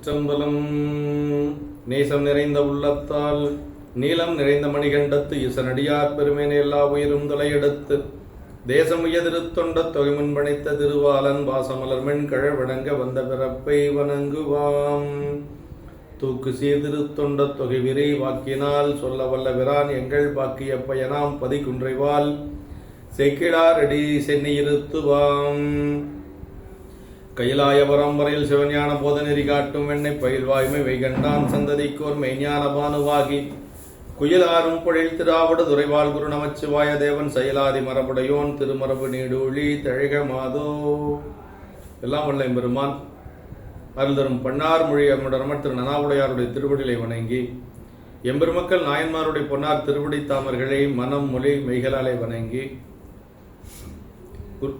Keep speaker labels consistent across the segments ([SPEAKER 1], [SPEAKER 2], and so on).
[SPEAKER 1] திருச்சிற்றம்பலம் நேசம் நிறைந்த உள்ளத்தால் நீளம் நிறைந்த மணிகண்டத்து இசனடியார் பெருமேன எல்லா உயிரும் தலையெடுத்து தேசம் உயதிருத்தொண்ட தொகை முன்பணித்த திருவாலன் வாசமலர் மென்கழ வணங்க வந்த பிறப்பை வணங்குவாம். தூக்கு சீர்திருத்தொண்ட தொகை விரை வாக்கினால் சொல்ல வல்ல விரான் எங்கள் பாக்கிய பயனாம் பதிக்குன்றைவால் செக்கிடார் அடி சென்னியிருத்துவாம். கைலாய பரம்பரையில் சிவஞான போத நெறி காட்டும் வெண்ணை பயில்வாய்மை வைகண்டான் சந்ததிக்கோர் மெய்ஞான பானுவாகி குயிலாரும் பொழில் திராவிட துறைவாள் குரு நமச்சிவாய தேவன் செயலாதி மரபுடையோன் திருமரபு நீடூழி தழக மாதோ. எல்லாம் வல்ல எம்பெருமான் அருள் தரும் பன்னார் மொழி அம்முடரமர் திரு நனாவுடையாருடைய திருவடிகளை வணங்கி எம்பெருமக்கள் நாயன்மாருடைய பொன்னார் திருவடி தாமர்களை மனம் மொழி மெய்களாலே வணங்கி குரு-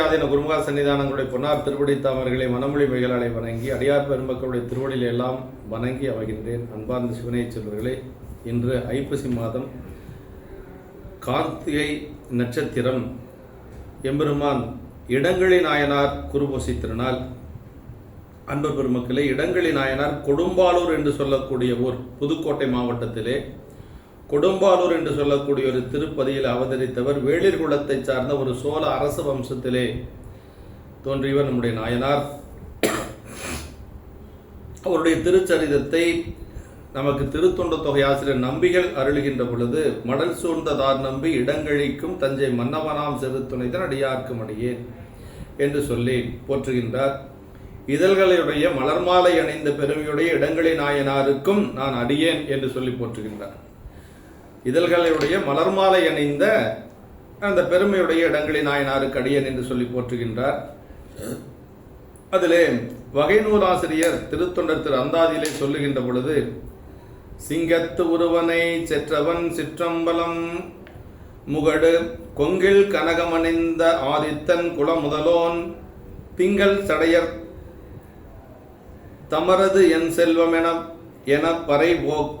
[SPEAKER 1] ஆதீன குருமுகா சன்னிதானங்களுடைய பொன்னார் திருவடி தாமர்களை மனமொழி மெய்களாலே வணங்கி அடியார் பெருமக்களுடைய திருவடியில் எல்லாம் வணங்கி அமைகின்றேன் அன்பார்ந்த சிவனைச் செல்வர்களே இன்று ஐப்பசி மாதம் கார்த்திகை நட்சத்திரம். எம்பெருமான் இடங்களி நாயனார் குருபூசி திருநாள். அன்பு பெருமக்களே இடங்களி நாயனார் கொடும்பாலூர் என்று சொல்லக்கூடிய ஊர் புதுக்கோட்டை மாவட்டத்திலே கொடும்பாலூர் என்று சொல்லக்கூடிய ஒரு திருப்பதியில் அவதரித்தவர் வேளிர் குலத்தை சார்ந்த ஒரு சோழ அரச வம்சத்திலே தோன்றியவர் நம்முடைய நாயனார். அவருடைய திருச்சரிதத்தை நமக்கு திருத்தொண்ட தொகை ஆசிரியர் நம்பிகள் அருளுகின்ற பொழுது மடல் சூழ்ந்ததார் நம்பி இடங்கழிக்கும் தஞ்சை மன்னவனாம் செருத்துணைதன் அடியார்க்கும் அடியேன் என்று சொல்லி போற்றுகின்றார். இதழ்களுடைய மலர்மாலை அணிந்த பெருமையுடைய இடங்களி நாயனாருக்கும் நான் அடியேன் என்று சொல்லி போற்றுகின்றார். இதழ்களினுடைய மலர்மாலை அணிந்த அந்த பெருமையுடைய இடங்களி நாயனாருக்கு அடியன் என்று சொல்லி போற்றுகின்றார். அதிலே வகை நூலாசிரியர் திருத்தொண்டர் திரு அந்தாதியிலே சொல்லுகின்ற பொழுது சிங்கத்து உருவனை செற்றவன் சிற்றம்பலம் முகடு கொங்கில் கனகமணிந்த ஆதித்தன் குலமுதலோன் திங்கள் சடையர் தமரது என் செல்வம் என என பறை போக்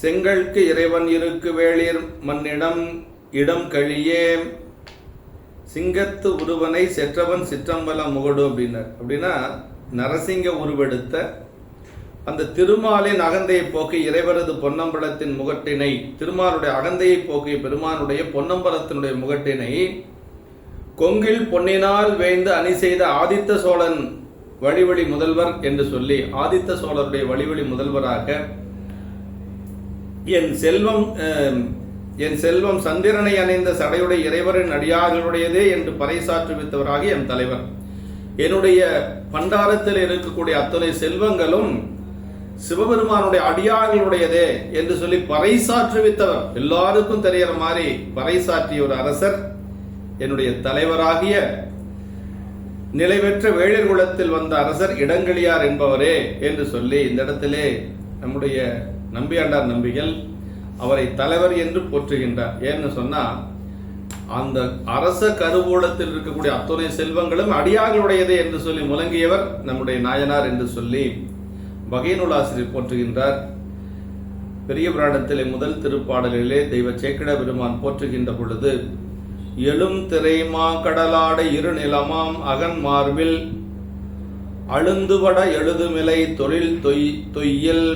[SPEAKER 1] செங்கல்க்கு இறைவன் இருக்கு வேளிர் மண்ணிடம் இடம் கழியே. சிங்கத்து உருவனை செற்றவன் சிற்றம்பலம் முகடு அப்படின்னார். அப்படின்னா நரசிங்க உருவெடுத்த அந்த திருமாலின் அகந்தையை போக்கி இறைவரது பொன்னம்பலத்தின் முகட்டினை திருமாலுடைய அகந்தையை போக்கிய பெருமானுடைய பொன்னம்பலத்தினுடைய முகட்டினை கொங்கில் பொன்னினால் வேய்ந்து அணி செய்த ஆதித்த சோழன் வழிவழி முதல்வர் என்று சொல்லி ஆதித்த சோழருடைய வழிவழி முதல்வராக என் செல்வம் என் செல்வம் சந்திரனை அணைந்த சடையுடைய இறைவரின் அடியார்களுடையதே என்று பறைசாற்றுவித்தவராக என் தலைவர். என்னுடைய பண்டாரத்தில் இருக்கக்கூடிய அத்தனை செல்வங்களும் சிவபெருமானுடைய அடியார்களுடையதே என்று சொல்லி பறைசாற்றுவித்தவர். எல்லாருக்கும் தெரியற மாதிரி பறைசாற்றிய ஒரு அரசர் என்னுடைய தலைவராகிய நிலைபெற்ற வேளிர் குலத்தில் வந்த அரசர் இடங்களியார் என்பவரே என்று சொல்லி இந்த இடத்திலே நம்முடைய நம்பியாண்டார் நம்பிகள் அவரை தலைவர் என்று போற்றுகின்றார். ஏன்னு சொன்னா அந்த அரச கருவூலத்தில் இருக்கக்கூடிய அத்துணை செல்வங்களும் அடியார்களுடையதே என்று சொல்லி முழங்கியவர் நம்முடைய நாயனார் என்று சொல்லி பகைநூலாசிரியர் போற்றுகின்றார். பெரிய புராணத்திலே முதல் திருப்பாடலிலே தெய்வ சேக்கிட பெருமான் போற்றுகின்ற பொழுது எழும் திரைமா கடலாட இரு நிலமாம் அகன் மார்பில் அழுந்துவட எழுதுமிலை தொழில் தொய் தொய்யில்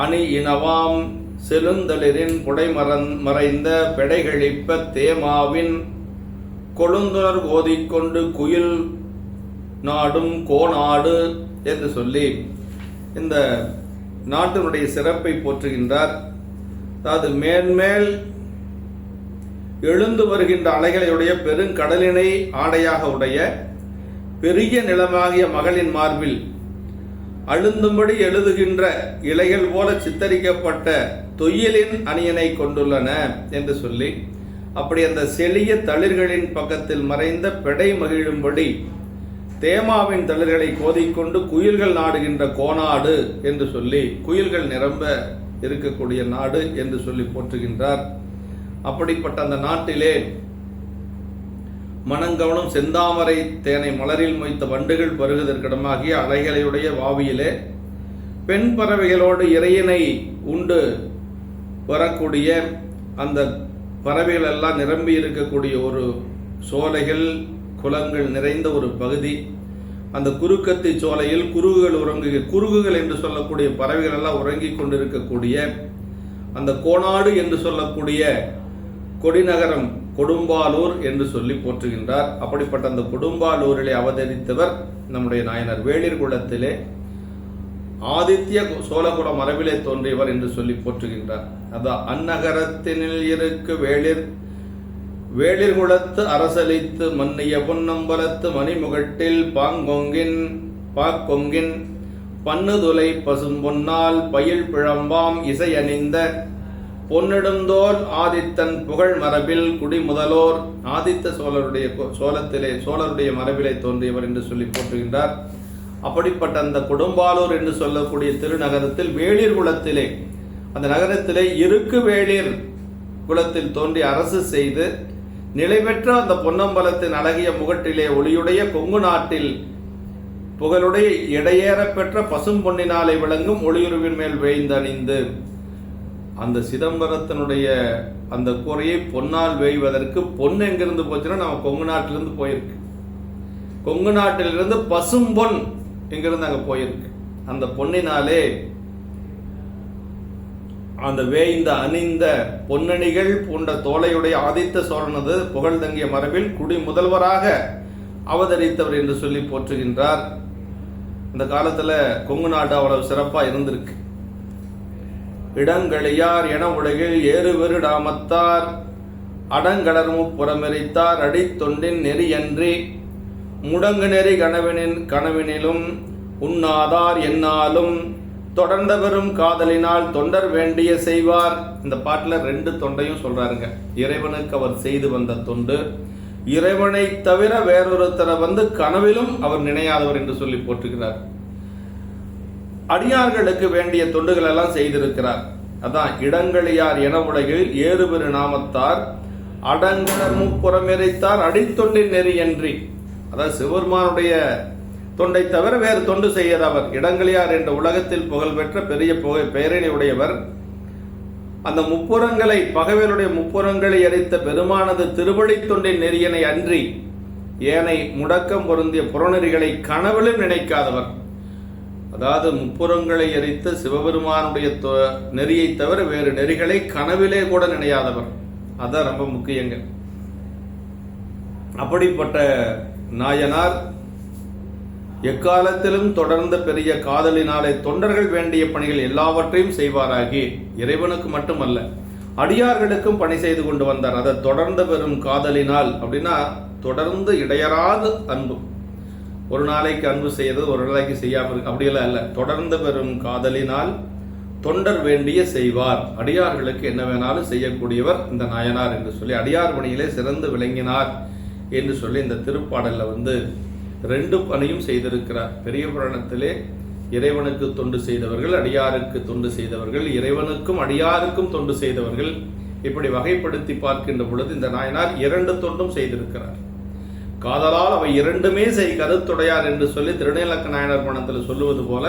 [SPEAKER 1] அணி இனவாம் செலுந்தளிரின் புடைமறந் மறைந்த பெடைகளிப்ப தேமாவின் கொழுந்துணர் ஓதிக்கொண்டு குயில் நாடும் கோநாடு என்று சொல்லி இந்த நாட்டினுடைய சிறப்பை போற்றுகின்றார். அதாவது மேன்மேல் எழுந்து வருகின்ற அலைகளையுடைய பெருங்கடலினை ஆடையாக உடைய பெரிய நிலமாகிய மகளின் மார்பில் அழுந்தும்படி எழுதுகின்ற இலைகள் போல சித்தரிக்கப்பட்ட தொயிலின் அணியனை கொண்டுள்ளன என்று சொல்லி அப்படி அந்த செளிய தளிர்களின் பக்கத்தில் மறைந்த பெடை மகிழும்படி தேமாவின் தளிர்களை கோதிக்கொண்டு குயில்கள் நாடுகின்ற கோநாடு என்று சொல்லி குயில்கள் நிரம்ப இருக்கக்கூடிய நாடு என்று சொல்லி போற்றுகின்றார். அப்படிப்பட்ட அந்த நாட்டிலே மனங்கவனம் செந்தாமரை தேனை மலரில் மொய்த்த வண்டுகள் பருகுதற்கிடமாகிய அலைகளையுடைய வாவியிலே பெண் பறவைகளோடு இறையினை உண்டு வரக்கூடிய அந்த பறவைகள் எல்லாம் நிரம்பி இருக்கக்கூடிய ஒரு சோலைகள் குளங்கள் நிறைந்த ஒரு பகுதி. அந்த குறுக்கத்தி சோலையில் குருகுகள் உறங்கு குருகுகள் என்று சொல்லக்கூடிய பறவைகள் எல்லாம் உறங்கிக் கொண்டிருக்கக்கூடிய அந்த கோனாடு என்று சொல்லக்கூடிய கொடிநகரம் கொடும்பாலூர் என்று சொல்லி போற்றுகின்றார். அப்படிப்பட்ட அந்த கொடும்பாலூரிலே அவதரித்தவர் நம்முடைய நாயனர். வேளிர் குலத்திலே ஆதித்ய சோழகுல மரபிலே தோன்றியவர் என்று சொல்லி போற்றுகின்றார். அதான் அந்நகரத்தினில் இருக்கு வேளிர். வேளிர் குலத்து அரசளித்து மன்னிய பொன்னம்பலத்து மணிமுகட்டில் பாங்கொங்கின் பாக்கொங்கின் பன்னுதுலை பசும்பொன்னால் பயில் பிழம்பாம் இசையணிந்த பொன்னெடுந்தோல் ஆதித்தன் புகழ் மரபில் குடிமுதலோர் ஆதித்த சோழருடைய சோழத்திலே சோழருடைய மரபிலே தோன்றியவர் என்று சொல்லி போற்றுகின்றார். அப்படிப்பட்ட அந்த கொடும்பாலூர் என்று சொல்லக்கூடிய திருநகரத்தில் வேளிர் குலத்திலே அந்த நகரத்திலே இருக்கு வேளிர் குலத்தில் தோன்றி அரசு செய்து நிலை பெற்ற அந்த பொன்னம்பலத்தின் அழகிய முகட்டிலே ஒளியுடைய கொங்கு நாட்டில் புகழுடைய இடையேற பெற்ற பசும் பொன்னினாலே விளங்கும் ஒளியுருவின் மேல் வேய்ந்தணிந்து அந்த சிதம்பரத்தினுடைய அந்த குறையை பொன்னால் வேய்வதற்கு பொன் எங்கிருந்து போச்சுன்னா நம்ம கொங்கு நாட்டிலிருந்து போயிருக்கு. கொங்கு நாட்டிலிருந்து பசும்பொன் எங்கிருந்து அங்கே போயிருக்கு? அந்த பொன்னினாலே அந்த வேய்ந்த அணிந்த பொன்னணிகள் பூண்ட தோலையுடைய ஆதித்த சோழனது புகழ் தங்கிய மரபில் குடி முதல்வராக அவதரித்தவர் என்று சொல்லி போற்றுகின்றார். இந்த காலத்தில் கொங்கு நாடு அவ்வளவு சிறப்பாக இருந்திருக்கு. இடங்களியார் என உலகில் ஏறுவெறு டாமத்தார். அடங்கடர்மு புறமெரித்தார் அடித்தொண்டின் நெறியன்றி முடங்கு நெறி கனவினின் கனவினிலும் உண்ணாதார் என்னாலும். தொடர்ந்த காதலினால் தொண்டர் வேண்டிய செய்வார். இந்த பாட்டில் ரெண்டு தொண்டையும் சொல்றாருங்க. இறைவனுக்கு அவர் செய்து வந்த தொண்டு. இறைவனை தவிர வேறொருத்தரை வந்து கனவிலும் அவர் நினையாதவர் என்று சொல்லி போற்றுகிறார். அடியார்களுக்கு வேண்டிய தொண்டுகள் எல்லாம் செய்திருக்கிறார். அதான் இடங்களியார் என உலகில் ஏறுபெரு நாமத்தார் அடங்கர் முப்புறமெறித்தார் அடித்தொண்டின் நெறியன்றி அதாவது சிவபெருமானுடைய தொண்டை தவிர வேறு தொண்டு செய்யாதவர் இடங்களியார் என்ற உலகத்தில் புகழ்பெற்ற பெரிய புகை பெயரினை உடையவர் அந்த முப்புறங்களை பகைவருடைய முப்புறங்களை எரித்த பெருமானது திருவடி தொண்டின் நெறியனை அன்றி ஏனை முடக்கம் பொருந்திய புறநெறிகளை கனவிலும் நினைக்காதவர். அதாவது முப்புறங்களை எரித்த சிவபெருமானுடைய தொ- நெறியை தவிர வேறு நெறிகளை கனவிலே கூட நினையாதவர். அதான் ரொம்ப முக்கியங்க. அப்படிப்பட்ட நாயனார் எக்காலத்திலும் தொடர்ந்த பெரிய காதலினாலே தொண்டர்கள் வேண்டிய பணிகள் எல்லாவற்றையும் செய்வாராகி இறைவனுக்கு மட்டுமல்ல அடியார்களுக்கும் பணி செய்து கொண்டு வந்தார். அதை தொடர்ந்து பெறும் காதலினால் அப்படின்னா தொடர்ந்து இடையறாது அன்பு. ஒரு நாளைக்கு அன்பு செய்யறது ஒரு நாளைக்கு செய்யாமல் இருக்கு. அப்படியெல்லாம் இல்லை. தொடர்ந்து பெறும் காதலினால் தொண்டர் வேண்டிய செய்வார். அடியார்களுக்கு என்ன வேணாலும் செய்யக்கூடியவர் இந்த நாயனார் என்று சொல்லி அடியார் பணியிலே சிறந்து விளங்கினார் என்று சொல்லி இந்த திருப்பாடலில் வந்து ரெண்டு பணியும் செய்திருக்கிறார். பெரிய புராணத்திலே இறைவனுக்கு தொண்டு செய்தவர்கள் அடியாருக்கு தொண்டு செய்தவர்கள் இறைவனுக்கும் அடியாருக்கும் தொண்டு செய்தவர்கள் இப்படி வகைப்படுத்தி பார்க்கின்ற பொழுது இந்த நாயனார் இரண்டு தொண்டும் செய்திருக்கிறார். காதலால் அவை இரண்டுமே செய் கருத்துடையார் என்று சொல்லி திருநீலக்க நாயனர் பணத்தில் சொல்லுவது போல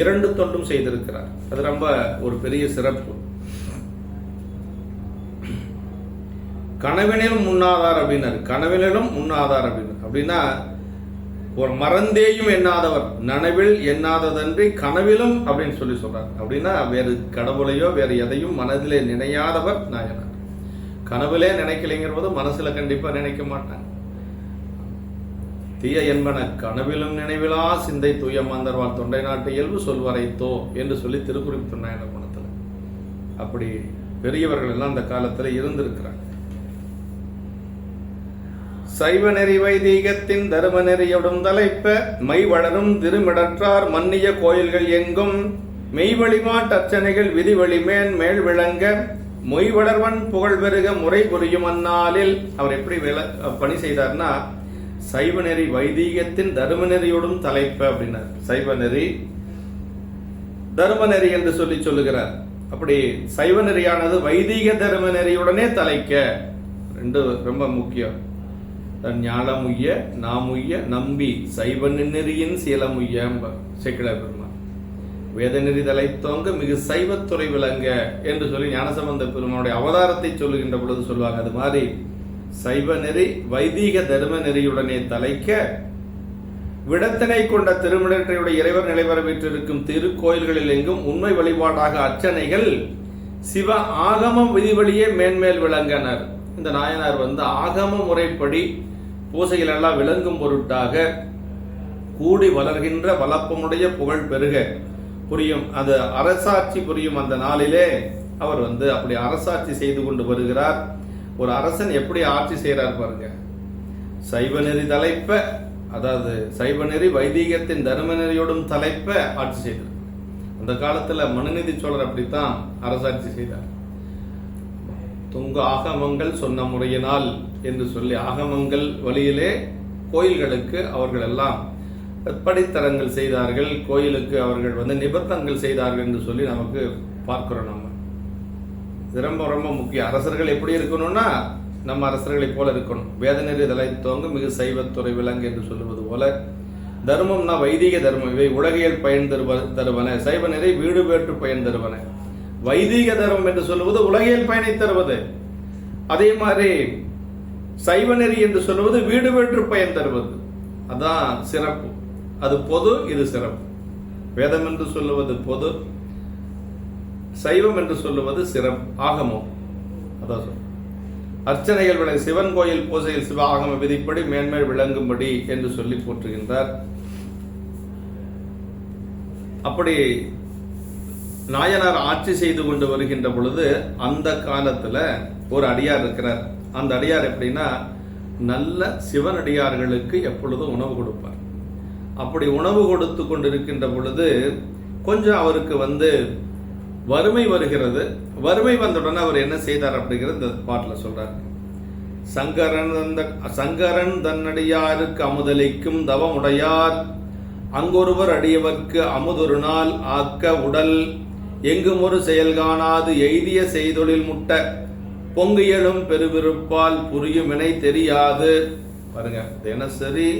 [SPEAKER 1] இரண்டு தொண்டும் செய்திருக்கிறார். அது ரொம்ப ஒரு பெரிய சிறப்பு. கனவினிலும் முன்னாதார் அப்படின்னாரு கனவினிலும் முன்னாதார் அப்படின்னாரு அப்படின்னா ஒரு மறந்தேயும் எண்ணாதவர் நனவில் எண்ணாததன்றி கனவிலும் அப்படின்னு சொல்லி சொல்றார். அப்படின்னா வேறு கடவுளையோ வேறு எதையும் மனதிலே நினையாதவர் நாயனார். கனவிலே நினைக்கலைங்கிற போது மனசுல கண்டிப்பா நினைக்க மாட்டாங்க. தீய என்பன கனவிலும் நினைவிலா சிந்தை தூய மாந்தர்வார் தொண்டை நாட்டு இயல்பு சொல்வரைத்தோ என்று சொல்லி திருக்குறிப்பு நாயனர் குணத்தில். அப்படி பெரியவர்கள் எல்லாம் அந்த காலத்துல இருந்திருக்கிறாங்க. சைவ நெறி வைதீகத்தின் தரும நெறியுடன் தலைப்ப மை வளரும் திருமிடற்றார் மன்னிய கோயில்கள் எங்கும். மெய் வழிமாட்டர்ச்சனைகள் விதி வழிமேன் மேல் விளங்க மொய் வளர்வன் புகழ் பெருக முறை புரியும் அந்நாளில். அவர் எப்படி விள பணி செய்தார்னா சைவ நெறி வைதீகத்தின் தர்ம நெறியோடும் தலைப்பு அப்படின்னார். சைவ நெறி தர்ம நெறி என்று சொல்லி சொல்லுகிறார். அப்படி சைவ நெறியானது வைதீக தர்ம நெறியுடனே தலைக்க ரெண்டு ரொம்ப முக்கியம். தன் ஞானமுய்ய நாமுய்ய நம்பி சைவ நெறியின் சீலமுய்ய சேக்கிழார் பெருமான் வேத நெறி தலைத்தோங்க மிகு சைவத்துறை விளங்க என்று சொல்லி ஞானசம்பந்த பெருமானுடைய அவதாரத்தை சொல்லுகின்ற பொழுது சொல்லுவாங்க அது மாதிரி சைவ நெறி வைதீக தர்ம நெறியுடனே தலைக்க விடத்தினை கொண்ட திருமிடற்றையுடைய இறைவர் நிலைவர வீற்றிருக்கும் திருக்கோயில்களில் எங்கும் உண்மை வழிபாடாக அர்ச்சனைகள் சிவ ஆகமம் விதிவழியே மேன்மேல் விளங்கினர். இந்த நாயனார் வந்து ஆகம முறைப்படி பூசைகள் எல்லாம் விளங்கும் பொருட்டாக கூடி வளர்கின்ற வளப்பமுடைய புகழ் பெருக. புரியும் அது அரசாட்சி புரியும் அந்த நாளிலே அவர் வந்து அப்படி அரசாட்சி செய்து கொண்டு வருகிறார். ஒரு அரசன் எப்படி ஆட்சி செய்கிறார் பாருங்க. சைவ நெறி தலைப்ப அதாவது சைவ நெறி வைதீகத்தின் தர்ம நெறியோடும் தலைப்ப ஆட்சி செய்தார். அந்த காலத்தில் மனுநீதி சோழர் அப்படித்தான் அரசாட்சி செய்தார். துங்க ஆகமங்கள் சொன்ன முறையினால் என்று சொல்லி ஆகமங்கள் வழியிலே கோயில்களுக்கு அவர்கள் எல்லாம் படித்தரங்கள் செய்தார்கள் கோயிலுக்கு அவர்கள் வந்து நிபந்தங்கள் செய்தார்கள் என்று சொல்லி நமக்கு பார்க்கிறோம் நம்ம. இது ரொம்ப ரொம்ப முக்கியம். அரசர்கள் எப்படி இருக்கணும்னா நம்ம அரசர்களைப் போல இருக்கணும். வேதநெறி தலைத்தோங்க மிகு சைவத்துறை விலங்கு என்று சொல்லுவது போல. தர்மம்னா வைதிக தர்மம். இவை உலகியல் பயன் தருவ தருவன. சைவ நிறை வீடு வேற்று பயன் தருவன. வைதிக தர்மம் என்று சொல்லுவது உலகியல் பயனை தருவது. அதே மாதிரி சைவ நெறி என்று சொல்லுவது வீடு வேற்று பயன் தருவது. அதான் சிறப்பு. அது பொது இது சிறப்பு. வேதம் என்று சொல்லுவது பொது சைவம் என்று சொல்லுவது சிறப்பு ஆகமம். அதான் சொல். அர்ச்சனைகள் விளை சிவன் கோயில் பூஜையில் சிவ ஆகம விதிப்படி மேன்மேல் விளங்கும்படி என்று சொல்லி போற்றுகின்றார். அப்படி நாயனார் ஆட்சி செய்து கொண்டு வருகின்ற பொழுது அந்த காலத்துல ஒரு அடியார் இருக்கிறார். அந்த அடியார் எப்படின்னா நல்ல சிவனடியார்களுக்கு எப்பொழுதும் உணவு கொடுப்பார். அப்படி உணவு கொடுத்து கொண்டிருக்கின்ற பொழுது கொஞ்சம் அவருக்கு வந்து வறுமை வருகிறது. வறுமை வந்தவுடனே அவர் என்ன செய்தார் அப்படிங்கிறது இந்த பாட்டில் சொல்கிறார் சங்கரன் அந்த சங்கரன் தன்னடியாருக்கு அமுதளிக்கும் தவமுடையார் அங்கொருவர் அடியவர்க்கு அமுதொரு நாள் ஆக்க உடல். எங்கும் ஒரு செயல் காணாது எய்திய செய்தொழில் முட்ட. பொங்கியலும் பெருவிருப்பால் புரியும் இணை தெரியாது. பாருங்க தினசரி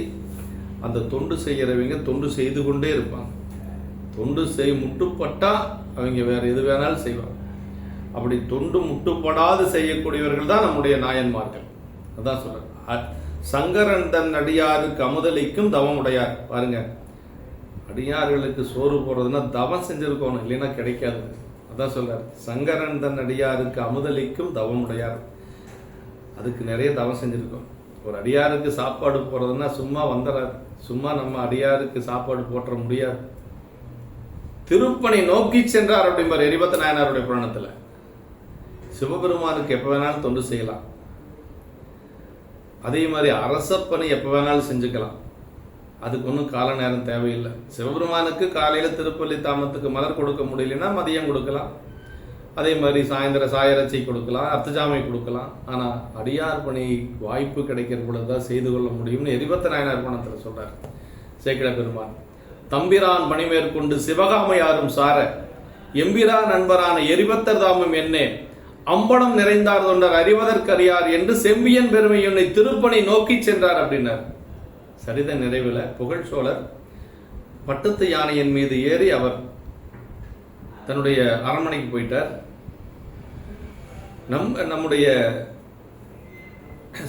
[SPEAKER 1] அந்த தொண்டு செய்கிறவங்க தொண்டு செய்து கொண்டே இருப்பாங்க. தொண்டு செய் முட்டுப்பட்டால் அவங்க வேற எது வேணாலும் செய்வாங்க. அப்படி தொண்டு முட்டுப்படாது செய்யக்கூடியவர்கள் தான் நம்முடைய நாயன்மார்கள். அதான் சொல்கிறார் சங்கரன் தன் அடியாருக்கு அமுதலிக்கும் தவம் உடையார். பாருங்க அடியார்களுக்கு சோறு போடுறதுன்னா தவம் செஞ்சிருக்கணும் இல்லைன்னா கிடைக்காது. அதான் சொல்கிறார் சங்கரன் தன் அடியாருக்கு தவம் உடையார். அதுக்கு நிறைய தவம் செஞ்சிருக்கோம். ஒரு அடியாருக்கு சாப்பாடு போடுறதுன்னா சும்மா வந்துடாது சும்மா நம்ம அடியாருக்கு சாப்பாடு போட்டுற முடியாது. திருப்பணி நோக்கி சென்றார் அப்படிம்பார். எரிபத்த நாயனாருடைய புராணத்தில். சிவபெருமானுக்கு எப்போ வேணாலும் தொண்டு செய்யலாம். அதே மாதிரி அரசப்பணி எப்போ வேணாலும் செஞ்சுக்கலாம். அதுக்கு ஒன்றும் கால நேரம் தேவையில்லை. சிவபெருமானுக்கு காலையில் திருப்பள்ளி தாமத்துக்கு மலர் கொடுக்க முடியலன்னா மதியம் கொடுக்கலாம். அதே மாதிரி சாயந்தர சாயரட்சை கொடுக்கலாம் அர்த்தஜாமை கொடுக்கலாம். ஆனால் அடியார் பணி வாய்ப்பு கிடைக்கிற பொழுதுதான் செய்து கொள்ள முடியும்னு எரிபத்த நாயனார் பணத்தில் சொல்கிறார் சேக்கிட பெருமான். தம்பிரான் பணி மேற்கொண்டு சிவகாமையாரும் சார எம்பிரான் நண்பரான எரிபத்தர் தாமம் என்னே அம்பலம் நிறைந்தார் தொண்டர் அறிவதற்கறியார் என்று செம்பியன் பெருமை என்னை திருப்பணி நோக்கி சென்றார் அப்படின்னார். சரித நிறைவில் புகழ் சோழர் பட்டத்து யானையின் மீது ஏறி அவர் தன்னுடைய அரண்மனைக்கு போயிட்டார். நம் நம்முடைய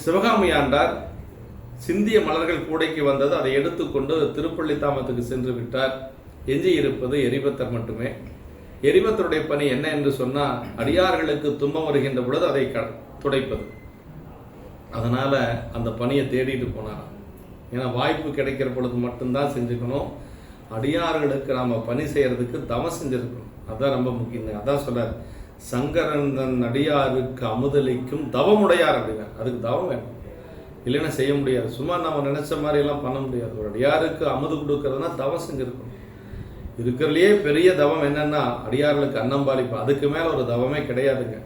[SPEAKER 1] சிவகாமி ஆண்டார். சிந்திய மலர்கள் கூடைக்கு வந்தது அதை எடுத்துக்கொண்டு திருப்பள்ளி தாமத்துக்கு சென்று விட்டார். எஞ்சி இருப்பது எரிபத்தர் மட்டுமே. எரிபத்தருடைய பணி என்ன என்று சொன்னால் அடியார்களுக்கு துன்பம் வருகின்ற பொழுது அதை க- துடைப்பது. அதனால் அந்த பணியை தேடிட்டு போனாராம். ஏன்னா வாய்ப்பு கிடைக்கிற பொழுது மட்டும்தான் செஞ்சுக்கணும். அடியார்களுக்கு நாம் பணி செய்கிறதுக்கு தவம் செஞ்சுருக்கணும். அதான் ரொம்ப முக்கியம். அதான் சொல்கிறார் சங்கரன் அடியாருக்கு அமுதலிக்கும் தவமுடையார் அப்படின்னா அதுக்கு தவம் வேணும். இல்லைன்னா செய்ய முடியாது. சும்மா நம்ம நினைச்ச மாதிரி எல்லாம் பண்ண முடியாது. ஒரு அடியாருக்கு அமுது கொடுக்கறதுனா தவம் இருக்கணும். இருக்கிறதுலையே பெரிய தவம் என்னன்னா அடியார்களுக்கு அன்னம்பாளிப்பு அதுக்கு மேல ஒரு தவமே கிடையாதுங்க.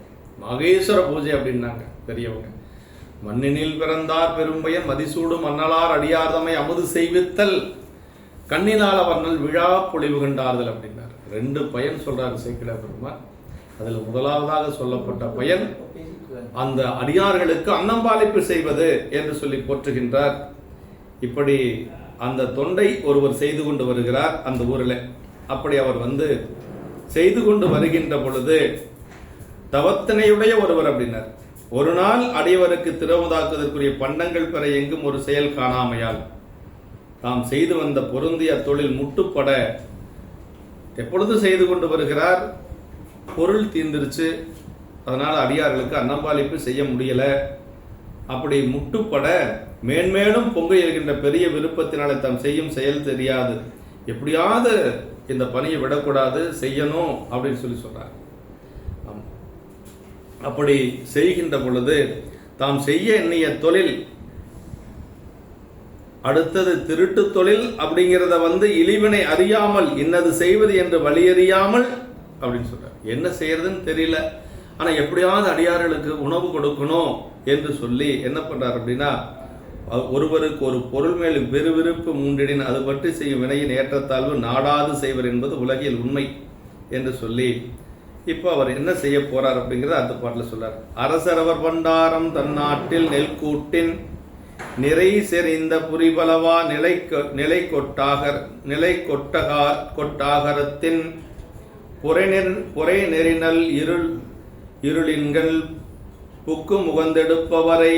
[SPEAKER 1] மகேஸ்வர பூஜை அப்படின்னாங்க பெரியவங்க. மண்ணினில் பிறந்தார் பெரும்பயன் மதிசூடும் மன்னலார் அடியார்தமை அமுது செய்வித்தல். கண்ணினால் அவர்கள் விழா பொழிவு கண்டார்கள் அப்படின்னார். ரெண்டு பயன் சொல்றாரு சேக்கிடா பெருமாள் அதில் முதலாவதாக சொல்லப்பட்ட பயன் அந்த அடியார்களுக்கு அன்னம்பாளிப்பு செய்வது என்று சொல்லி போற்றுகின்றார். இப்படி அந்த தொண்டை ஒருவர் செய்து கொண்டு வருகிறார் அந்த ஊரில். அப்படி அவர் வந்து செய்து கொண்டு வருகின்ற பொழுது தவத்தினையுடைய ஒருவர் அப்படின்னார். ஒரு நாள் அடியவருக்கு திறமுதாக்குவதற்குரிய பண்டங்கள் பெற எங்கும் ஒரு செயல் காணாமையால் தாம் செய்து வந்த பொருந்திய தொழில் முட்டுப்பட எப்பொழுது செய்து கொண்டு வருகிறார்? பொருள் தீர்ந்துருச்சு. அதனால் அடியார்களுக்கு அன்னம்பாளிப்பு செய்ய முடியலை. அப்படி முட்டுப்பட மேன்மேலும் பொங்க எழுகின்ற பெரிய விருப்பத்தினால தாம் செய்யும் செயல் தெரியாது. எப்படியாவது இந்த பணியை விடக்கூடாது செய்யணும் அப்படின்னு சொல்லி சொல்கிறார் அப்படி செய்கின்ற பொழுது தாம் செய்ய எண்ணிய தொழில் அடுத்தது திருட்டு தொழில் அப்படிங்கிறத வந்து இழிவினை அறியாமல் இன்னது செய்வது என்று வழியறியாமல் அப்படின்னு சொல்றார். என்ன செய்யறதுன்னு தெரியல. ஆனால் எப்படியாவது அடியார்களுக்கு உணவு கொடுக்கணும் என்று சொல்லி என்ன பண்ணுறார் அப்படின்னா ஒருவருக்கு ஒரு பொருள் மேல் விறுவிறுப்பு மூண்டிடின் அது பற்றி செய்யும் வினையின் ஏற்றத்தாழ்வு நாடாது செய்வர் என்பது உலகில் உண்மை என்று சொல்லி இப்போ அவர் என்ன செய்ய போறார் அப்படிங்கிறத அந்த பாட்டில் சொல்றார். அரசரவர் பண்டாரம் தன் நாட்டில் நெல் கூட்டின் நிறை செறிந்த புரிபலவா நிலை நிலை கொட்டாகர் நிலை கொட்டகா கொட்டாகரத்தின் புரைநெற் புரை நெறினல் இருள் இருளின்கள் புக்கு முகந்தெடுப்பவரை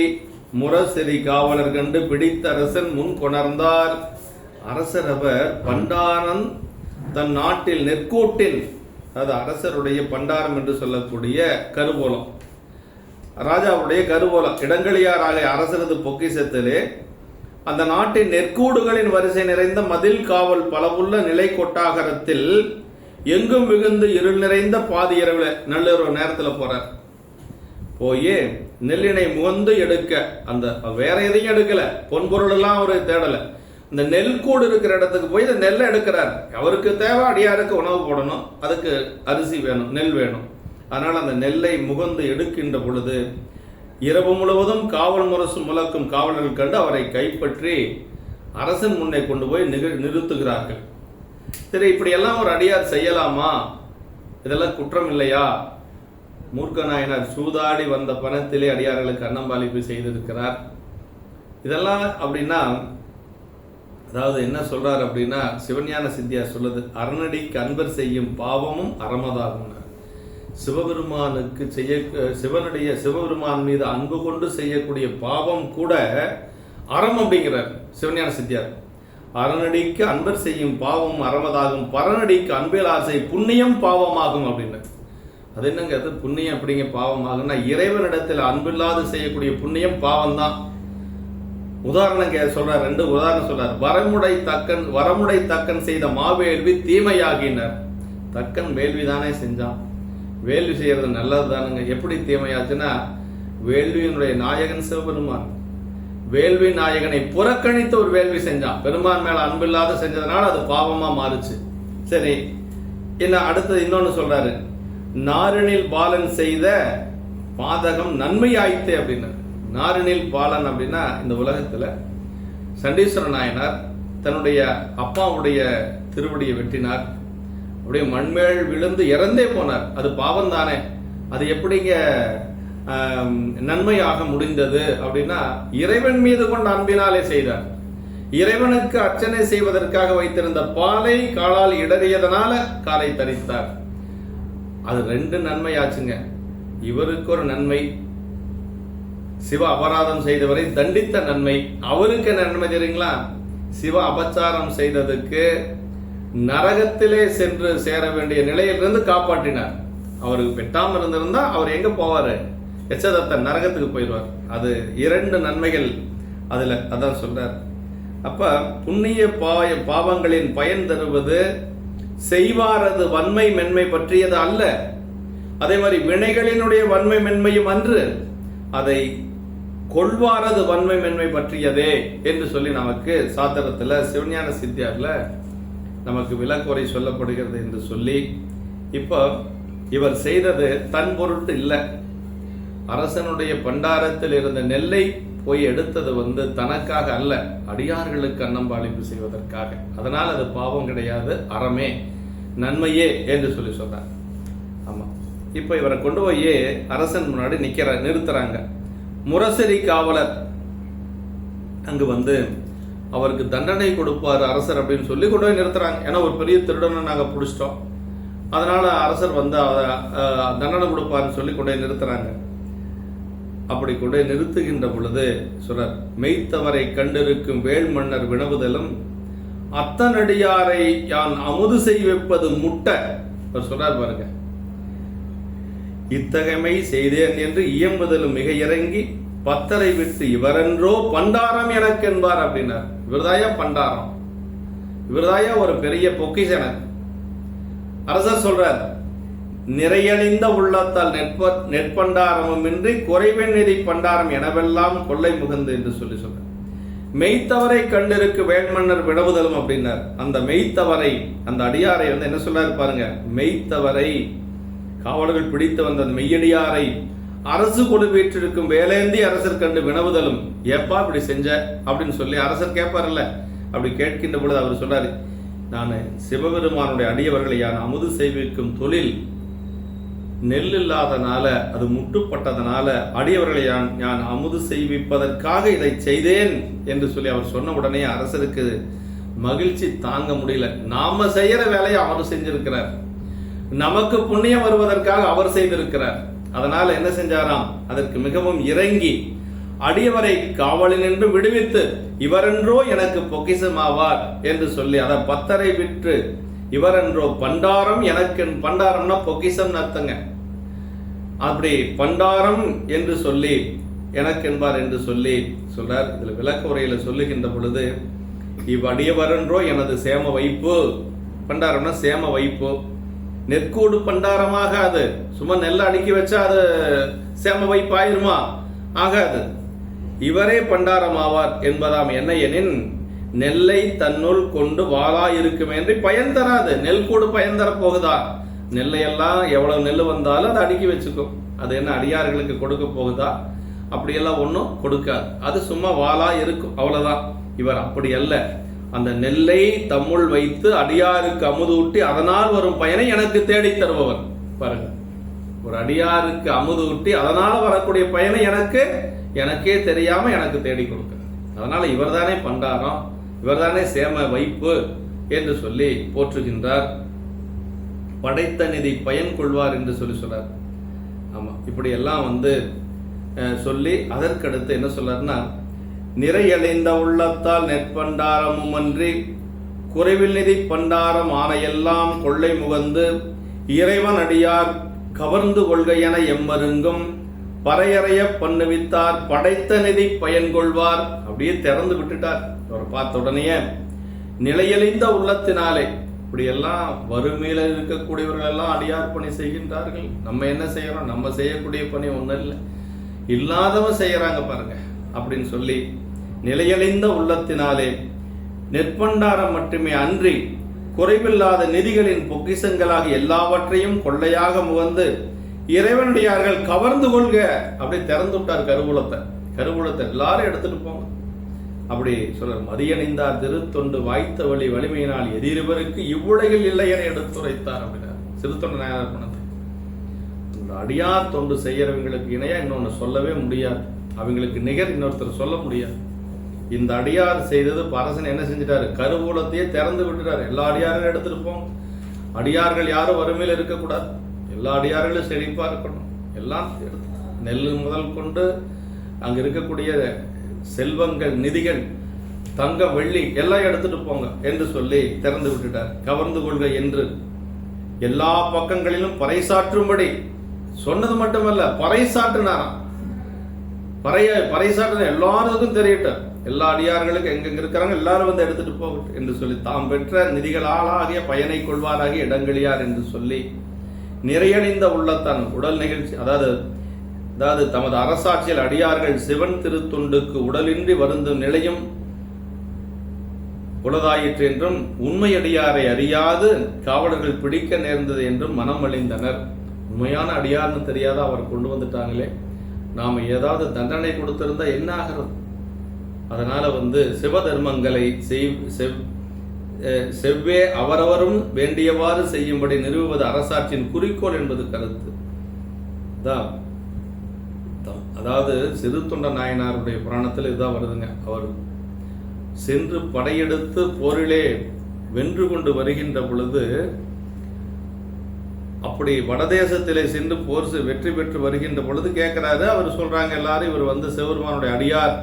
[SPEAKER 1] முரசிறி காவலர் கண்டு பிடித்த அரசன் முன் கொணர்ந்தார். அரசர் அவர் பண்டாரன் தன் நாட்டில் நெற்கூட்டின் அது அரசருடைய பண்டாரம் என்று சொல்லக்கூடிய கருவூலம் ராஜாவுடைய கருவூலம் இடங்களியார் ஆலய அரசரது பொக்கிசத்திலே அந்த நாட்டின் நெற்கூடுகளின் வரிசை நிறைந்த மதில் காவல் பலவுள்ள நிலை கொட்டாகரத்தில் எங்கும் மிகுந்து இருள் நிறைந்த பாதி இரவுல நள்ளிரவு நேரத்தில் போறார். போய் நெல்லினை முகந்து எடுக்க. அந்த வேற எதையும் எடுக்கல. பொன்பொருள் எல்லாம் அவரு தேடல. இந்த நெல் கூடு இருக்கிற இடத்துக்கு போய் இந்த நெல்லை எடுக்கிறார். அவருக்கு தேவை அடியாருக்கு உணவு போடணும். அதுக்கு அரிசி வேணும் நெல் வேணும். அதனால் அந்த நெல்லை முகந்து எடுக்கின்ற பொழுது இரவு முழுவதும் காவல் முரசு முழக்கும் காவலர்கள் கண்டு அவரை கைப்பற்றி அரசன் முன்னே கொண்டு போய் நிக- நிறுத்துகிறார்கள். சரி இப்படியெல்லாம் ஒரு அடியார் செய்யலாமா? இதெல்லாம் குற்றம் இல்லையா? மூர்க்க நாயனார் சூதாடி வந்த பணத்திலே அடியார்களுக்கு அன்னம்பாளிப்பு செய்திருக்கிறார். இதெல்லாம் அப்படின்னா அதாவது என்ன சொல்றார் அப்படின்னா சிவஞான சித்தியா சொல்லுது அரணடிக்கு அன்பர் செய்யும் பாவமும் அறமதாகும் சிவபெருமானுக்கு செய்ய சிவனுடைய சிவபெருமான் மீது அன்பு கொண்டு செய்யக்கூடிய பாவம் கூட அறம் அப்படிங்கிறார் சிவஞான சித்தியார். அரணடிக்கு அன்பர் செய்யும் பாவம் அறமதாகும். பரநடிக்கு அன்பில் ஆசை புண்ணியம் பாவமாகும் அப்படின்னு. அது என்னங்க அது? புண்ணியம் அப்படிங்க பாவமாகும்னா இறைவனிடத்தில் அன்பில்லாது செய்யக்கூடிய புண்ணியம் பாவம் தான் உதாரணம் கே சொல்றார் ரெண்டு உதாரணம் சொல்றார். வரமுடை தக்கன் வரமுடை தக்கன் செய்த மாவேள்வி தீமையாகினர். தக்கன் வேள்வி தானே செஞ்சான். வேள்வி செய்யறது நல்லது தானுங்க எப்படி தீமையாச்சுன்னா வேள்வியினுடைய நாயகன் சிவபெருமான். வேள்வி நாயகனை புறக்கணித்து ஒரு வேள்வி செஞ்சான். பெருமான் மேல அன்பில்லாத செஞ்சதுனால அது பாவமா மாறுச்சு. சரி என்ன அடுத்தது இன்னொன்னு சொல்றாரு. நாரணில் பாலன் செய்த பாதகம் நன்மை அப்படின்னு. நாரணில் பாலன் அப்படின்னா இந்த உலகத்துல சண்டீஸ்வர நாயனார் தன்னுடைய அப்பாவுடைய திருவடியை வெட்டினார். அப்படியே மண்மேல் விழுந்து இறந்தே போனார். அது பாவம் தானே அது எப்படிங்க நன்மையாக முடிந்தது அப்படின்னா இறைவன் மீது கொண்ட அன்பினாலே செய்தார். இறைவனுக்கு அர்ச்சனை செய்வதற்காக வைத்திருந்த பாலை காலால் இடறியதனால காலை தரித்தார். அது ரெண்டு நன்மையாச்சுங்க. இவருக்கு ஒரு நன்மை சிவ அபராதம் செய்தவரை தண்டித்த நன்மை. அவருக்கு என்ன நன்மை தெரியுங்களா? சிவ அபச்சாரம் செய்ததுக்கு நரகத்திலே சென்று சேர வேண்டிய நிலையிலிருந்து காப்பாற்றினார். அவருக்கு பெட்டாமல் இருந்திருந்தா அவர் எங்க போவாரு? எச்சதத்தன் நரகத்துக்கு போயிடுவார். அது இரண்டு நன்மைகள் அதில் அதான் சொல்றார். அப்ப புண்ணிய பாய பாவங்களின் பயன் தருவது செய்வாரது வன்மை மென்மை பற்றியது அல்ல. அதே மாதிரி வினைகளினுடைய வன்மை மென்மையும் அன்று அதை கொள்வாரது வன்மை மென்மை பற்றியதே என்று சொல்லி நமக்கு சாத்திரத்தில் சிவஞான சித்தியார்ல நமக்கு விளக்குறை சொல்லப்படுகிறது என்று சொல்லி இப்போ இவர் செய்தது தன் பொருட்டு இல்லை. அரசனுடைய பண்டாரத்தில் இருந்த நெல்லை போய் எடுத்தது வந்து தனக்காக அல்ல அடியார்களுக்கு அன்னம்பாளிப்பு செய்வதற்காக. அதனால் அது பாவம் கிடையாது அறமே நன்மையே என்று சொல்லி சொன்னார். ஆமாம் இப்போ இவரை கொண்டு போய் அரசன் முன்னாடி நிற்கிற நிறுத்துறாங்க. முரசரி காவலர் அங்கு வந்து அவருக்கு தண்டனை கொடுப்பார் அரசர் அப்படின்னு சொல்லி கொண்டு போய் நிறுத்துறாங்க. ஏன்னா ஒரு பெரிய திருடனை நாங்கள் பிடிச்சிட்டோம். அதனால அரசர் வந்து தண்டனை கொடுப்பாருன்னு சொல்லி கொண்டு போய் நிறுத்துறாங்க. அப்படி கொண்டு நிறுத்துகின்ற பொழுது சொல்றார் மெய்த்தவரை கண்டிருக்கும் வேள் மன்னர் வினவுதலும் அத்தனடியாரை யான் அமுது செய்விப்பது முட்டை. அவர் சொல்றார் பாருங்க. இத்தகைமை செய்தேன் என்று இயம்புதலும் மிக இறங்கி பத்தரை விட்டு இவரென்றோ பண்டாரம் எனக்கு என்பார் அப்படின்னார். இவர்தாயா பண்டாரம். இவர்தாயா ஒரு பெரிய பொக்கிஷனர் அரசர் சொல்றார் நிறையணிந்த உள்ளத்தால் நெற்ப நெற்பண்டாரமுமின்றி குறைவெண் நிதி பண்டாரம் எனவெல்லாம் கொள்ளை முகந்து என்று சொல்லி சொல்றார். மெய்த்தவரை கண்டிருக்கு வேண்மன்னர் விடவுதலும் அப்படின்னார். அந்த மெய்த்தவரை அந்த அடியாரை வந்து என்ன சொல்றாரு பாருங்க மெய்த்தவரை காவலர்கள் பிடித்து வந்த அந்த மெய்யடியாரை அரசு கொடுப்பீற்றிருக்கும் வேலேந்தி அரசர் கண்டு வினவுதலும். ஏப்பா இப்படி செஞ்ச? அப்படின்னு சொல்லி அரசர் கேட்பார்ல அப்படி கேட்கின்ற பொழுது அவர் சொன்னார் நான் சிவபெருமானுடைய அடியவர்களை யான் அமுது செய்விக்கும் தொழில் நெல் இல்லாதனால அது முட்டுப்பட்டதனால அடியவர்களை நான் அமுது செய்விப்பதற்காக இதை செய்தேன் என்று சொல்லி அவர் சொன்ன உடனே அரசருக்கு மகிழ்ச்சி தாங்க முடியல. நாம செய்யற வேலையை அவர் செஞ்சிருக்கிறார். நமக்கு புண்ணியம் வருவதற்காக அவர் செய்திருக்கிறார். அதனால என்ன செஞ்சாராம்? அதற்கு மிகவும் இறங்கி அடியவரை காவலில் நின்று விடுவித்து இவரென்றோ எனக்கு பொக்கிசமாவார் என்று சொல்லி அதை பத்தரை விற்று இவரென்றோ பண்டாரம் எனக்கு பண்டாரம்னா பொக்கிசம் அர்த்தங்க. அப்படி பண்டாரம் என்று சொல்லி எனக்கு என்பார் என்று சொல்லி சொல்றார். இதுல விளக்க உரையில சொல்லுகின்ற பொழுது இவ்வடியவரென்றோ எனது சேம வைப்பு. பண்டாரம்னா சேம வைப்பு. நெற்கூடு பண்டாரமாக அது. சும்மா நெல்லை அடுக்கி வச்சா அது சேம வைப்பு ஆயிருமா ஆகாது. இவரே பண்டாரமாவார் என்பதாம் என்ன எனின் நெல்லை தன்னுள் கொண்டு வாழா இருக்குமேன்றி பயன் தராது. நெல் கூடு பயன் தரப்போகுதா போகுதா? எவ்வளவு நெல் வந்தாலும் அதை அடுக்கி வச்சுக்கும். அது என்ன அடியார்களுக்கு கொடுக்க போகுதா? அப்படியெல்லாம் ஒன்றும் கொடுக்காது. அது சும்மா வாளா இருக்கும். அவ்வளவுதான். இவர் அப்படி அல்ல. அந்த நெல்லை தம்முள் வைத்து அடியாருக்கு அமுதூட்டி அதனால் வரும் பயனை எனக்கு தேடி தருபவர் பாருங்க. ஒரு அடியாருக்கு அமுதூட்டி அதனால் வரக்கூடிய பயனை எனக்கு எனக்கே தெரியாம எனக்கு தேடி கொடுக்க. அதனால இவர்தானே பண்டாரம். இவர்தானே சேம வைப்பு என்று சொல்லி போற்றுகின்றார். படைத்த நிதி பயன் கொள்வார் என்று சொல்லி சொல்றார் ஆமாம் இப்படியெல்லாம் வந்து சொல்லி அதற்கடுத்து என்ன சொல்றாருன்னா நிறையடைந்த உள்ளத்தால் நெற்பண்டாரமும் அன்றி குறைவில் நிதி பண்டாரம் ஆனையெல்லாம் கொள்ளை முகந்து இறைவன் அடியார் கவர்ந்து கொள்க என எம்மருங்கும் பறையறைய பண்ணுவித்தார் படைத்த நிதி பயன் கொள்வார் அப்படியே திறந்து விட்டுட்டார். அவரை பார்த்த உடனேயே நிலையழிந்த உள்ளத்தினாலே இப்படியெல்லாம் வறுமையில் இருக்கக்கூடியவர்கள் எல்லாம் அடியார் பணி செய்கின்றார்கள். நம்ம என்ன செய்யறோம்? நம்ம செய்யக்கூடிய பணி ஒன்றும் இல்லை. இல்லாதவன் செய்யறாங்க பாருங்க அப்படின்னு சொல்லி நிலையழிந்த உள்ளத்தினாலே நெற்பண்டாரம் மட்டுமே அன்றி குறைவில்லாத நிதிகளின் பொக்கிசங்களாக எல்லாவற்றையும் கொள்ளையாக முகந்து இறைவனுடையார்கள் கவர்ந்து கொள்க அப்படி திறந்து விட்டார் கருவூலத்தை. கருவூலத்தை எல்லாரும் எடுத்துட்டு போங்க. அப்படி சொல்ற மதியணிந்தார் திருத்தொண்டு வாய்த்த வழி வலிமையினால் எதிரிவருக்கு இவ்வுலகில் இல்லை என எடுத்துரைத்தார் அப்படின்னார். சிறுத்தொண்டு நாயனார் பண்ணது இந்த அடியார் தொண்டு செய்யறவங்களுக்கு இணையா இன்னொன்று சொல்லவே முடியாது. அவங்களுக்கு நிகர் இன்னொருத்தர் சொல்ல முடியாது. இந்த அடியார் செய்தது பரசன் என்ன செஞ்சிட்டாரு? கருவூலத்தையே திறந்து விட்டுட்டாரு. எல்லா அடியாரும் எடுத்திருப்போம் அடியார்கள் யாரும் வறுமையில் இருக்கக்கூடாது. எல்லா அடியார்களும் செழிப்பாக இருக்கணும். எல்லாம் எடுத்து நெல் முதல் கொண்டு அங்கே இருக்கக்கூடிய செல்வங்கள் நிதிகள் தங்க வெள்ளி எல்லாம் எடுத்துட்டு போங்க என்று சொல்லி திறந்து விட்டுட்டார். கவர்ந்து கொள்க என்று. எல்லா பக்கங்களிலும் பறைசாற்றும்படி. சொன்னது மட்டுமல்ல பறைசாற்றினாராம். பறைய பறைசாற்றின எல்லாருக்கும் தெரியட்டும் எல்லா அடியார்களுக்கும் எங்கெங்க இருக்கிறாங்க எல்லாரும் வந்து எடுத்துட்டு போகட்டும் என்று சொல்லி தாம் பெற்ற நிதிகளாலாகிய பயனை கொள்வாராகிய இடங்களியார் என்று சொல்லி நிறையணிந்த உள்ளத்தான் உடல் நிகழ்ச்சி அதாவது அதாவது தமது அரசாட்சியில் அடியார்கள் சிவன் திருத்துண்டுக்கு உடலின்றி வருந்தும் நிலையும் உளதாயிற்று என்றும் உண்மையடியாரை அறியாது காவலர்கள் பிடிக்க நேர்ந்தது என்றும் மனம் அழிந்தனர் உண்மையான அடியார்னு தெரியாத அவர் கொண்டு வந்துட்டாங்களே? நாம் ஏதாவது தண்டனை கொடுத்திருந்தா என்ன ஆகிறது? அதனால வந்து சிவதர்மங்களை செய் செவ் செவ்வே அவரவரும் வேண்டியவாறு செய்யும்படி நிறுவுவது அரசாட்சியின் குறிக்கோள் என்பது கருத்து. தான். அர்த்தம். அதாவது சிறு தொண்ட நாயனாருடைய புராணத்தில் இதுதான் வருதுங்க. அவர் சென்று படையெடுத்து போரிலே வென்று கொண்டு வருகின்ற பொழுது அப்படி வடதேசத்திலே சென்று போர் செ- வெற்றி பெற்று வருகின்ற பொழுது கேட்கிறாரு. அவர் சொல்றாங்க எல்லாரும் இவர் வந்து சிவபெருமானுடைய அடியார்.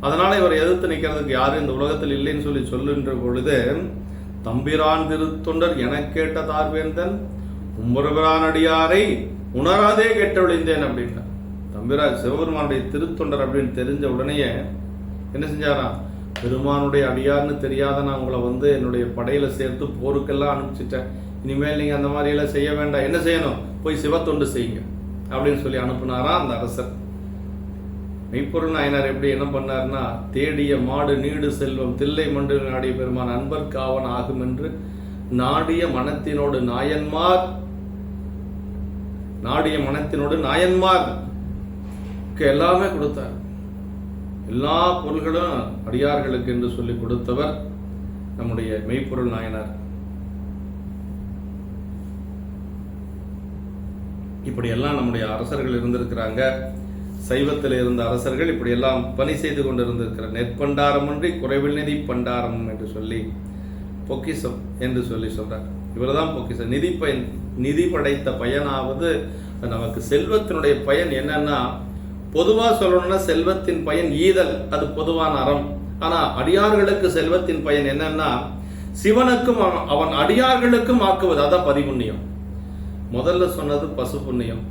[SPEAKER 1] அதனால இவர் எதிர்த்து நிற்கிறதுக்கு யாரும் இந்த உலகத்தில் இல்லைன்னு சொல்லி சொல்லுன்ற பொழுது தம்பிரான் திருத்தொண்டர் எனக் கேட்ட தார்வேந்தன் உம்புரபிரான் அடியாரை உணராதே கெட்டொழிந்தேன் அப்படின்ட்டார் தம்பிரான் சிவபெருமானுடைய திருத்தொண்டர் அப்படின்னு தெரிஞ்ச உடனேயே என்ன செஞ்சாராம்? பெருமானுடைய அடியார்னு தெரியாத நான் உங்களை வந்து என்னுடைய படையில சேர்த்து போருக்கெல்லாம் அனுப்பிச்சிட்டேன். இனிமேல் நீங்க அந்த மாதிரி எல்லாம் செய்ய வேண்டாம். என்ன செய்யணும்? போய் சிவத்தொண்டு செய்யுங்க. அப்படின்னு சொல்லி அனுப்புனாராம் அந்த அரசர். மெய்ப்பொருள் நாயனார் எப்படி என்ன பண்ணார்னா தேடிய மாடு நீடு செல்வம் தில்லை மண்டு நாடிய பெருமான் அன்பர் காவன் ஆகும் என்று நாடிய மனத்தினோடு நாயன்மார் நாடிய மனத்தினோடு நாயன்மார் எல்லாமே கொடுத்தார். எல்லா பொருள்களும் அடியார்களுக்கு என்று சொல்லி கொடுத்தவர் நம்முடைய மெய்ப்பொருள் நாயனார். இப்படியெல்லாம் நம்முடைய அரசர்கள் இருந்திருக்கிறாங்க. சைவத்தில் இருந்த அரசர்கள் இப்படியெல்லாம் பணி செய்து கொண்டிருந்திருக்கிற நெற்பண்டாரமன்றி குறைவில் நிதி பண்டாரம் என்று சொல்லி பொக்கிசம் என்று சொல்லி சொல்றார். இவர்தான் பொக்கிசம். நிதி பயன் நிதி படைத்த பயனாவது நமக்கு செல்வத்தினுடைய பயன் என்னன்னா பொதுவா சொல்லணும்னா செல்வத்தின் பயன் ஈதல் அது பொதுவான அறம். ஆனா அடியார்களுக்கு செல்வத்தின் பயன் என்னன்னா சிவனுக்கும் அவன் அடியார்களுக்கும் ஆக்குவது அதான் பதிபுண்ணியம். முதல்ல சொன்னது பசு புண்ணியம்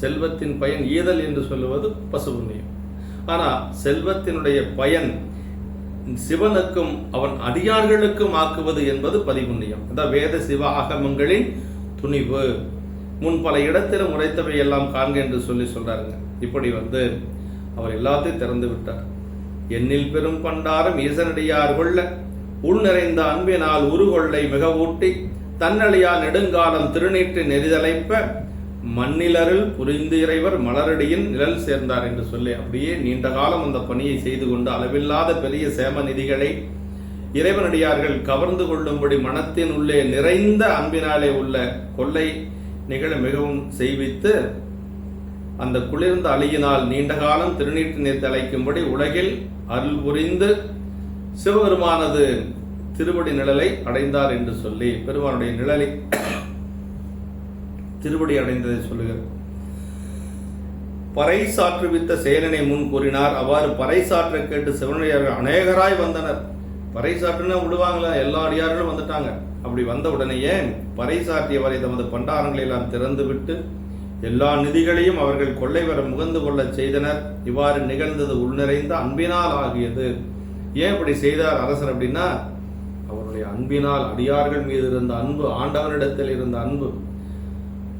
[SPEAKER 1] செல்வத்தின் பயன் ஈதல் என்று சொல்லுவது பசு புண்ணியம் ஆனா செல்வத்தினுடைய பயன் சிவனுக்கும் அவன் அடியார்களுக்கும் ஆக்குவது என்பது பதிபுண்ணியம். அதான் வேத சிவ ஆகமங்களின் துணிவு. முன் பல இடத்திலும் உரைத்தவை எல்லாம் காண்க என்று சொல்லி சொல்றாருங்க. இப்படி வந்து அவர் எல்லாத்தையும் திறந்து விட்டார். என்னில் பெரும் பண்டாரம் ஈசனடியார் கொள்ள உள் நிறைந்த அன்பினால் உருகொள்ளை மிக ஊட்டி தன்னழியா நெடுங்காலம் திருநீற்று நெறிதலைப்ப மண்ணிலரில் புரிந்து இறைவர் மலரடியின் நிழல் சேர்ந்தார் என்று சொல்லி அப்படியே நீண்ட காலம் அந்த பணியை செய்து கொண்டு அளவில்லாத பெரிய சேம நிதிகளை இறைவனடியார்கள் கவர்ந்து கொள்ளும்படி மனத்தின் உள்ளே நிறைந்த அன்பினாலே உள்ள கொள்ளை நிகழ மிகவும் செய்வித்து அந்த குளிர்ந்த அழியினால் நீண்ட காலம் திருநீற்று நீர் உலகில் அருள் புரிந்து சிவபெருமானது திருவடி நிழலை அடைந்தார் என்று சொல்லி பெருமானுடைய நிழலை திருவடி அடைந்ததை சொல்லுகிறார். பறைசாற்றுவித்த செயலனை முன் கூறினார். அவ்வாறு பறைசாற்ற கேட்டு சிவனடியார்கள் அநேகராய் வந்தனர். பறைசாற்றுனா விடுவாங்களா? எல்லா அடியார்களும் வந்துட்டாங்க. அப்படி வந்த உடனேயே பறைசாற்றியவரை தமது பண்டாரங்களை எல்லாம் திறந்து விட்டு எல்லா நிதிகளையும் அவர்கள் கொள்ளை வர முகந்து கொள்ளச் செய்தனர். இவ்வாறு நிகழ்ந்தது உள்நிறைந்த அன்பினால் ஆகியது. ஏன் இப்படி செய்தார் அரசர் அப்படின்னா அவருடைய அன்பினால் அடியார்கள் மீது இருந்த அன்பு ஆண்டவனிடத்தில் இருந்த அன்பு.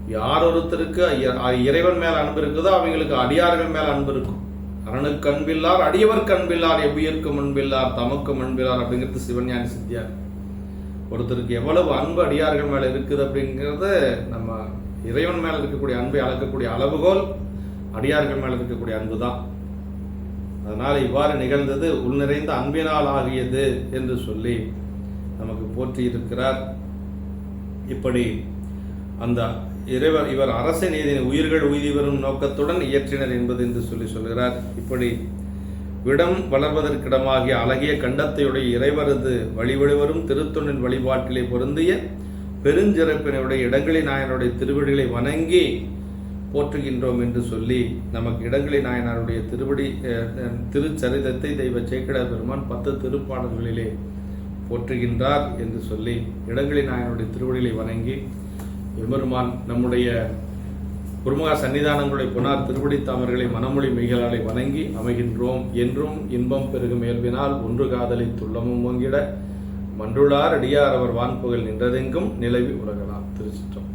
[SPEAKER 1] யார் ஒருத்தருக்கு இ- இறைவன் மேல் அன்பு இருக்குதோ அவங்களுக்கு அடியார்கள் மேல் அன்பு இருக்கும். அரணுக்கு அன்பில்லார் அடியவர்க்கு அன்பில்லார் எவ்வியர்க்கும் அன்பில்லார் தமக்கும் அன்பில்லார் அப்படிங்கிறது சிவஞானி சித்தியார். ஒருத்தருக்கு எவ்வளவு அன்பு அடியார்கள் மேல இருக்குது அப்படிங்கிறது நம்ம இறைவன் மேல இருக்கக்கூடிய அன்பை அளக்கக்கூடிய அளவுகோல் அடியார்கள் மேல இருக்கக்கூடிய அன்பு தான் அதனால் இவ்வாறு நிகழ்ந்தது உள்நிறைந்த அன்பினால் ஆகியது என்று சொல்லி நமக்கு போற்றி இருக்கிறார் இப்படி அந்த இறைவர் இவர் அரச நீதியின் உயிர்கள் உய்தி வரும் நோக்கத்துடன் இயற்றினர் என்பது என்று சொல்லி சொல்கிறார். இப்படி விடம் வளர்வதற்கிடமாகிய அழகிய கண்டத்தையுடைய இறைவரது வழிவழிவரும் திருத்தொண்டின் வழிபாட்டிலே பொருந்திய பெருஞ்சிறப்பினுடைய இடங்களி நாயனுடைய திருவடிகளை வணங்கி போற்றுகின்றோம் என்று சொல்லி நமக்கு இடங்களி நாயனாருடைய திருவடி திருச்சரிதத்தை தெய்வ சேக்கடா பெருமான் பத்து திருப்பாடல்களிலே போற்றுகின்றார் என்று சொல்லி இடங்களி நாயனுடைய திருவடிகளை வணங்கி எம்பெருமான் நம்முடைய குருமகா சன்னிதானங்களுடைய புனார் திருவடி தாமர்களை மனமொழி மெய்களாலை வணங்கி அமைகின்றோம் என்றும் இன்பம் பெருகும் இயல்பினால் ஒன்று காதலி துள்ளமும் வங்கிட மன்றுளார் அடியார் அவர் வான்புகழ் நின்றதெங்கும் நிலவி உலகலாம். திருச்சிற்றம்